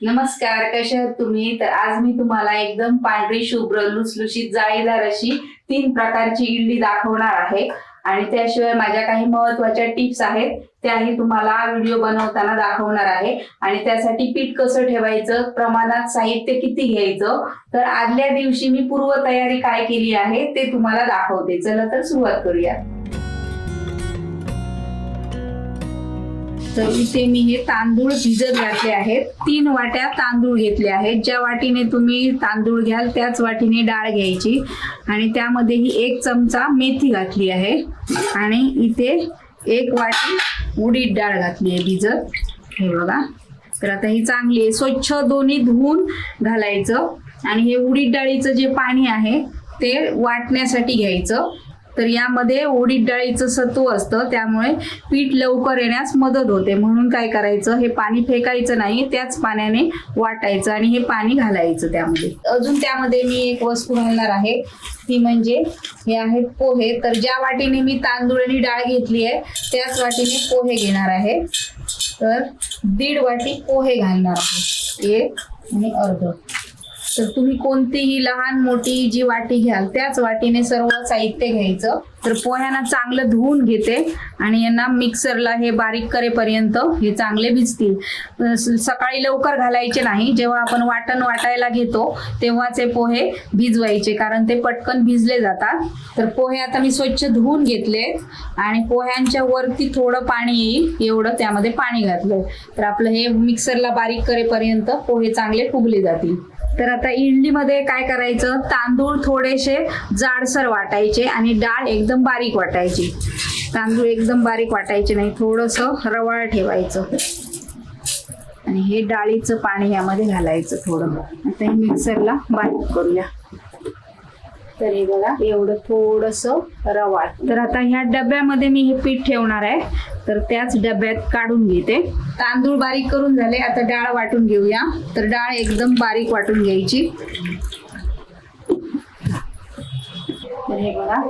नमस्कार कशा आहात तुम्ही? तर आज मी तुम्हाला एकदम पांढरी शुभ्र लुसलुशीत जाळीदार अशी तीन प्रकारची इडली दाखवणार आहे. आणि त्याशिवाय माझ्या काही महत्त्वाच्या टिप्स आहेत त्याही तुम्हाला व्हिडिओ बनवताना दाखवणार आहे. आणि त्यासाठी पीठ कसं ठेवायचं प्रमाणात साहित्य किती घ्यायचं तर आदल्या दिवशी मी पूर्वतयारी काय केली आहे ते तुम्हाला दाखवते. चला तर सुरुवात करूया तर इथे मी हे तांदूळ भिजत घातले आहेत. तीन वाट्या तांदूळ घेतले आहेत. ज्या वाटीने तुम्ही तांदूळ घ्याल त्याच वाटीने डाळ घ्यायची. आणि त्यामध्ये ही एक चमचा मेथी घातली आहे. आणि इथे एक वाटी उडीद डाळ घातली आहे भिजत. हे बघा. तर आता ही चांगली आहे. स्वच्छ दोन्ही धुवून घालायचं. आणि हे उडीद डाळीचं जे पाणी आहे ते वाटण्यासाठी घ्यायचं. तर यामध्ये उडीद डाळीचं सत्व असतं त्यामुळे पीठ लवकर येण्यास मदत होते. म्हणून काय करायचं हे पाणी फेकायचं नाही त्याच पाण्याने वाटायचं आणि हे पाणी घालायचं त्यामध्ये. अजून त्यामध्ये मी एक वस्तू घालणार आहे ती म्हणजे हे आहेत पोहे. तर ज्या वाटीने मी तांदूळ आणि डाळ घेतली आहे त्याच वाटीने पोहे घेणार आहे. तर दीड वाटी पोहे घालणार आहे एक आणि अर्ध. तर तुम्ही कोणतीही लहान मोठी जी वाटी घ्याल त्याच वाटीने सर्व साहित्य घ्यायचं. तर पोह्यांना चांगलं धुवून घेते आणि यांना मिक्सरला हे बारीक करेपर्यंत हे चांगले भिजतील. सकाळी लवकर घालायचे नाही. जेव्हा आपण वाटण वाटायला घेतो तेव्हाच हे पोहे भिजवायचे कारण ते पटकन भिजले जातात. तर पोहे आता मी स्वच्छ धुवून घेतले आणि पोह्यांच्या वरती थोडं पाणी येईल एवढं त्यामध्ये पाणी घातलंय. तर आपलं हे मिक्सरला बारीक करेपर्यंत पोहे चांगले फुगले जातील. तर आता इडलीमध्ये काय करायचं? तांदूळ थोडेसे जाडसर वाटायचे आणि डाळ एकदम बारीक वाटायची. तांदूळ एकदम बारीक वाटायचे नाही थोडंसं रवाळ ठेवायचं. आणि हे डाळीचं पाणी यामध्ये घालायचं थोडं. आता हे मिक्सरला बारीक करूया. तर हे बघा एवढं थोडस रवाळ तर आता ह्या डब्यामध्ये मी हे पीठ ठेवणार आहे. तर त्याच डब्यात काढून घेते. तांदूळ बारीक करून झाले. आता डाळ वाटून घेऊया. तर डाळ एकदम बारीक वाटून घ्यायची. तर हे बघा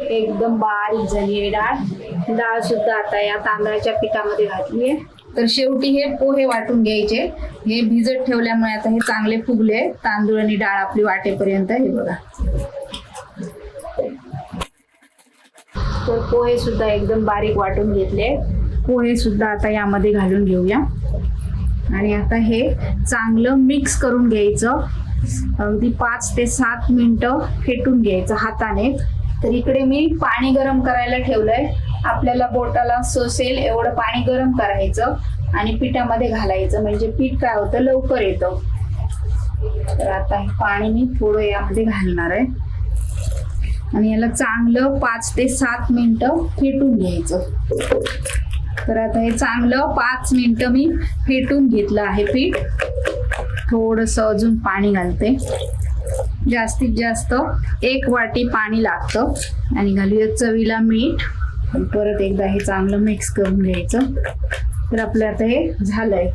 एकदम बारीक झाली आहे डाळ. डाळ सुद्धा आता या तांदळाच्या पिठामध्ये घातली आहे. तर शेवटी हे पोहे वाटून घ्यायचे. हे भिजत ठेवल्यामुळे आता हे चांगले फुगले. तांदूळ आणि डाळ आपली वाटेपर्यंत हे बघा. तर पोहे सुद्धा एकदम बारीक वाटून घेतले पोहे सुद्धा आता यामध्ये घालून घेऊया. आणि आता हे चांगलं मिक्स करून घ्यायचं. अगदी पाच ते सात मिनटं फेटून घ्यायचं हाताने. तर इकडे मी पाणी गरम करायला ठेवलंय. आपल्याला बोटाला सोसेल एवढं पाणी गरम करायचं आणि पिठामध्ये घालायचं. म्हणजे पीठ काय होतं लवकर येतं. तर आता हे पाणी मी थोडं यामध्ये घालणार आहे. आणि याला चांगलं पाच ते सात मिनटं फेटून घ्यायचं. तर आता हे चांगलं पाच मिनटं मी फेटून घेतलं आहे पीठ. थोडस अजून पाणी घालते. जास्तीत जास्त एक वाटी पाणी लागतं. आणि घालूया चवीला मीठ. परत एकदा हे चांगलं मिक्स करून घ्यायचं. तर आपलं आता हे झालंय.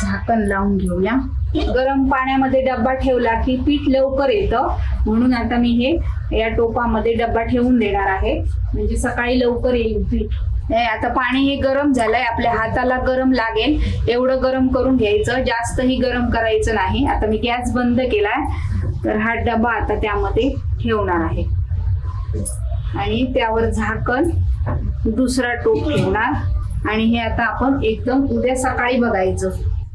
झाकण लावून घेऊया. गरम पाण्यामध्ये डब्बा ठेवला की पीठ लवकर येतं. म्हणून आता मी हे या टोपामध्ये डब्बा ठेवून देणार आहे. म्हणजे सकाळी लवकर येईल पीठ. हे आता पाणी हे गरम झालंय. आपल्या हाताला गरम लागेल. एवढं गरम करून घ्यायचं. जास्तही गरम करायचं नाही. आता मी गॅस बंद केलाय. तर हा डबा आता त्यामध्ये ठेवणार आहे. आणि त्यावर झाकण दुसरा टोप ठेवणार. आणि हे आता आपण एकदम उद्या सकाळी बघायचं.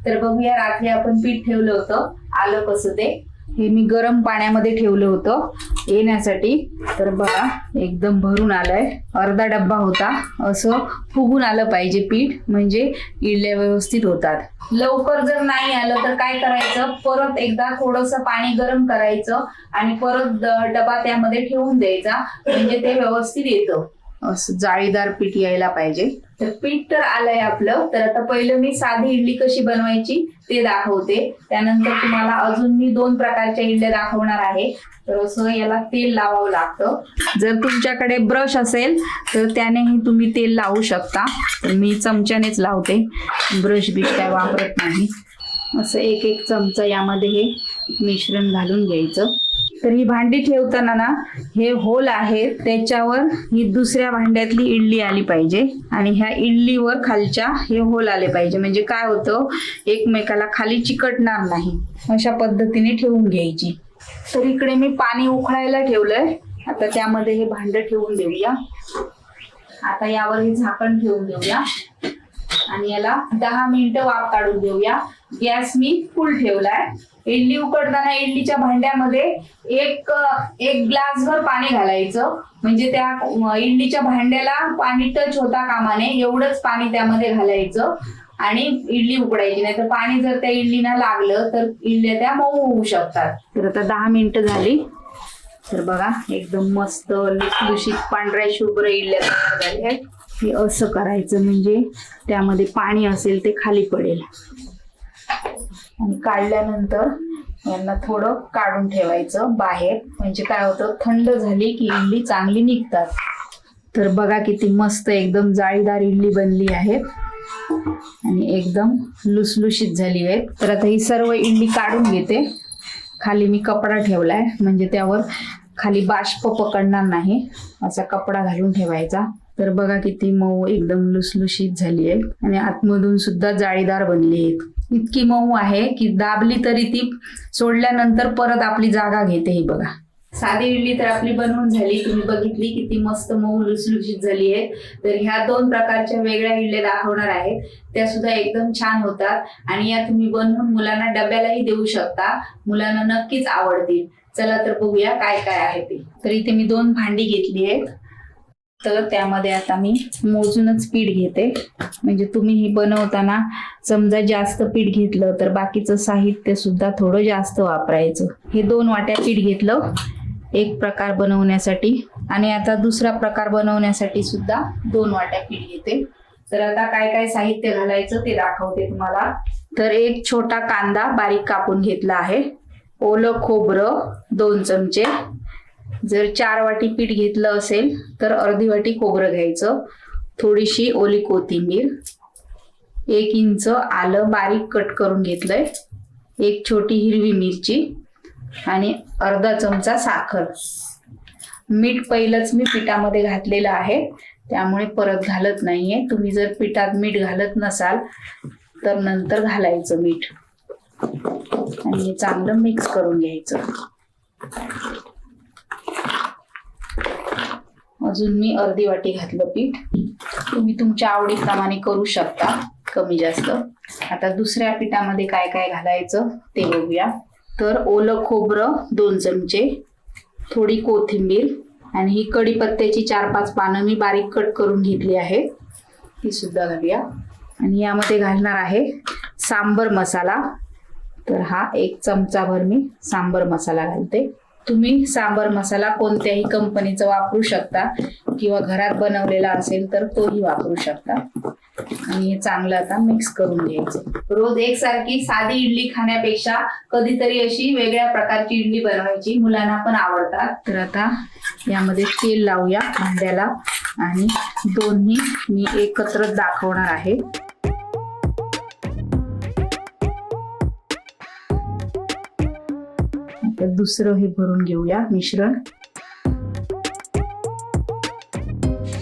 तर बघूया रात्री आपण पीठ ठेवलं होतं. आलं कसं ते? हे मी गरम पाण्यामध्ये ठेवलं होतं येण्यासाठी. तर बघा एकदम भरून आलंय. अर्धा डब्बा होता. असं फुगून आलं पाहिजे पीठ. म्हणजे इडल्या व्यवस्थित होतात. लवकर जर नाही आलं तर काय करायचं? परत एकदा थोडस पाणी गरम करायचं आणि परत डबा त्यामध्ये ठेवून द्यायचा. म्हणजे ते व्यवस्थित येतं. असं जाळीदार पीठ यायला पाहिजे. तर पीठ तर आलंय आपलं. तर आता पहिलं मी साधी इडली कशी बनवायची ते दाखवते. त्यानंतर तुम्हाला अजून मी दोन प्रकारच्या इडल्या दाखवणार आहे. तर असं याला तेल लावावं लागतं. जर तुमच्याकडे ब्रश असेल तर त्यानेही तुम्ही तेल लावू शकता. तर मी चमच्यानेच लावते. ब्रश बिश काय वापरत नाही. असं एक एक चमचा यामध्ये हे मिश्रण घालून घ्यायचं. तर ही भांडी ठेवताना ना हे होल आहे त्याच्यावर ही दुसऱ्या भांड्यातली इडली आली पाहिजे. आणि ह्या इडलीवर खालच्या हे होल आले पाहिजे. म्हणजे काय होतं एकमेकाला खाली चिकटणार नाही. अशा पद्धतीने ठेवून घ्यायची. तर इकडे मी पाणी उकळायला ठेवलंय. आता त्यामध्ये हे भांड ठेवून देऊया. आता यावर हे झाकण ठेवून देऊया. आणि याला दहा मिनिटं वाफ काढून देऊया. गॅस मी फुल ठेवलाय. इडली उकडताना इडलीच्या भांड्यामध्ये एक एक ग्लासभर पाणी घालायचं. म्हणजे त्या इडलीच्या भांड्याला पाणी टच होता कामाने एवढंच पाणी त्यामध्ये घालायचं. आणि इडली उकडायची. नाही तर पाणी जर त्या इडलीना लागलं तर इडल्या त्या मऊ होऊ शकतात. तर आता दहा मिनिटं झाली. तर बघा एकदम मस्त लुसलुशीत पांढऱ्या शुभ्र इडल्या तयार झाल्या आहेत. हे असं करायचं म्हणजे त्यामध्ये पाणी असेल ते खाली पडेल. आणि काढल्यानंतर यांना थोडं काढून ठेवायचं बाहेर. म्हणजे काय होतं थंड झाली की इडली चांगली निघतात. तर बघा किती मस्त एकदम जाळीदार इडली बनली आहे. आणि एकदम लुसलुशीत झाली आहे. तर आता ही सर्व इडली काढून घेते. खाली मी कपडा ठेवलाय. म्हणजे त्यावर खाली बाष्प पकडणार नाही. असा कपडा घालून ठेवायचा. तर बघा किती मऊ एकदम लुसलुशीत झाली आहे. आणि आतमधून सुद्धा जाळीदार बनली आहेत. इतकी मऊ आहे की दाबली तरी ती सोडल्यानंतर परत आपली जागा घेते ही बघा. साधी इडली तर आपली बनवून झाली. तुम्ही बघितली किती मस्त मऊ लुसलुशीत झाली आहे. तर ह्या दोन प्रकारच्या वेगळ्या इडल्या दाखवणार आहेत त्या सुद्धा एकदम छान होतात. आणि या तुम्ही बनवून मुलांना डब्यालाही देऊ शकता. मुलांना नक्कीच आवडतील. चला तर बघूया काय काय आहे ते. तर इथे मी दोन भांडी घेतली आहेत. तर त्यामध्ये आता मी मोजूनच पीठ घेते. म्हणजे तुम्ही ही बनवताना समजा जास्त पीठ घेतलं तर बाकीचं साहित्य सुद्धा थोडं जास्त वापरायचं. हे दोन वाट्या पीठ घेतलं एक प्रकार बनवण्यासाठी. आणि आता दुसरा प्रकार बनवण्यासाठी सुद्धा दोन वाट्या पीठ घेते. तर आता काय काय साहित्य घालायचं ते दाखवते तुम्हाला. तर एक छोटा कांदा बारीक कापून घेतला आहे. ओलं खोबरं दोन चमचे. जर चार वाटी पीठ घेतलं असेल तर अर्धी वाटी खोबरं घ्यायचं. थोडीशी ओली कोथिंबीर. एक इंच आलं बारीक कट करून घेतलंय. एक छोटी हिरवी मिरची. आणि अर्धा चमचा साखर. मीठ पहिलंच मी पिठामध्ये घातलेलं आहे. त्यामुळे परत घालत नाहीये. तुम्ही जर पिठात मीठ घालत नसाल तर नंतर घालायचं मीठ. आणि चांगलं मिक्स करून घ्यायचं. अजून मी अर्धी वाटी घातलं पीठ. तुम्ही तुमच्या आवडीप्रमाणे करू शकता कमी जास्त. आता दुसऱ्या पिठामध्ये काय काय घालायचं ते बघूया. तर ओलं खोबरं दोन चमचे थोडी कोथिंबीर आणि ही कढीपत्त्याची चार पाच पानं मी बारीक कट करून घेतली आहे. ती सुद्धा घालूया. आणि यामध्ये घालणार आहे सांबर मसाला. तर हा एक चमचाभर मी सांबर मसाला घालते. तुम्ही सांबर मसाला कोणत्याही कंपनीचा वापरू शकता किंवा घरात बनवलेला असेल तर तोही वापरू शकता. आणि हे चांगलं आता मिक्स करून घ्यायचं. रोज एकसारखी साधी इडली खाण्यापेक्षा कधीतरी अशी वेगळ्या प्रकारची इडली बनवायची मुलांना पण आवडतात. तर आता यामध्ये तेल लावूया भांड्याला आणि दोन्ही मी एकत्र दाखवणार आहे. तर दुसरं हे भरून घेऊया मिश्रण.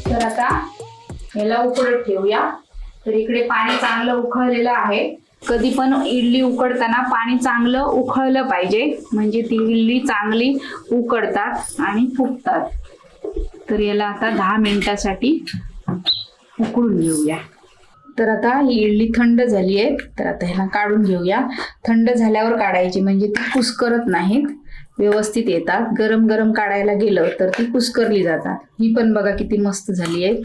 तर आता याला उकडत ठेवूया. तर इकडे पाणी चांगलं उकळलेलं आहे. कधी पण इडली उकडताना पाणी चांगलं उकळलं पाहिजे. म्हणजे ती इडली चांगली उकडतात आणि फुगतात. तर याला आता दहा मिनिटासाठी उकळून घेऊया. तर आता ही इडली थंड झाली आहे. तर आता ह्याला काढून घेऊया. थंड झाल्यावर काढायची म्हणजे ती कुस्करत नाहीत. व्यवस्थित येतात. गरम गरम काढायला गेलं तर ती कुस्करली जातात. ही पण बघा किती मस्त झाली आहेत.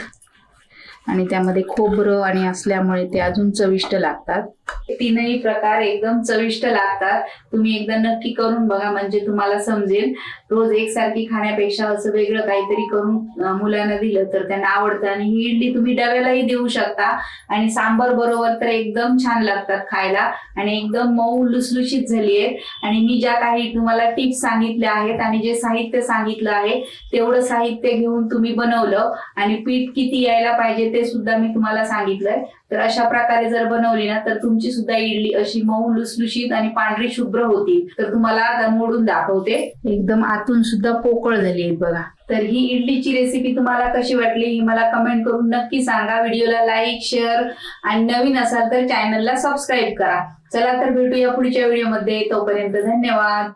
आणि त्यामध्ये खोबरं आणि असल्यामुळे ते अजून चविष्ट लागतात. तीनही प्रकार एकदम चविष्ट लागतात. तुम्ही एकदा नक्की करून बघा म्हणजे तुम्हाला समजेल. रोज एकसारखी खाण्यापेक्षा असं वेगळं काहीतरी करून मुलांना दिलं तर त्यांना आवडतं आणि ही इडली तुम्ही डब्यालाही देऊ शकता. आणि सांबर बरोबर तर एकदम छान लागतात खायला. आणि एकदम मऊ लुसलुशीत झाली आहे. आणि मी ज्या काही तुम्हाला टिप्स सांगितल्या आहेत आणि जे साहित्य सांगितलं आहे तेवढं साहित्य घेऊन तुम्ही बनवलं. आणि पीठ किती यायला पाहिजे ते सुद्धा मी तुम्हाला सांगितलंय. तर अशा प्रकारे जर बनवली ना तर तुमची सुद्धा इडली अशी मऊ लुसलुशीत आणि पांढरी शुभ्र होती तर तुम्हाला आता मोडून दाखवते. एकदम आतून सुद्धा पोकळ झाली बघा. तर ही इडलीची रेसिपी तुम्हाला कशी वाटली ही मला कमेंट करून नक्की सांगा. व्हिडिओला लाईक शेअर आणि नवीन असाल तर चॅनलला सबस्क्राईब करा. चला तर भेटूया पुढच्या व्हिडिओमध्ये तोपर्यंत धन्यवाद.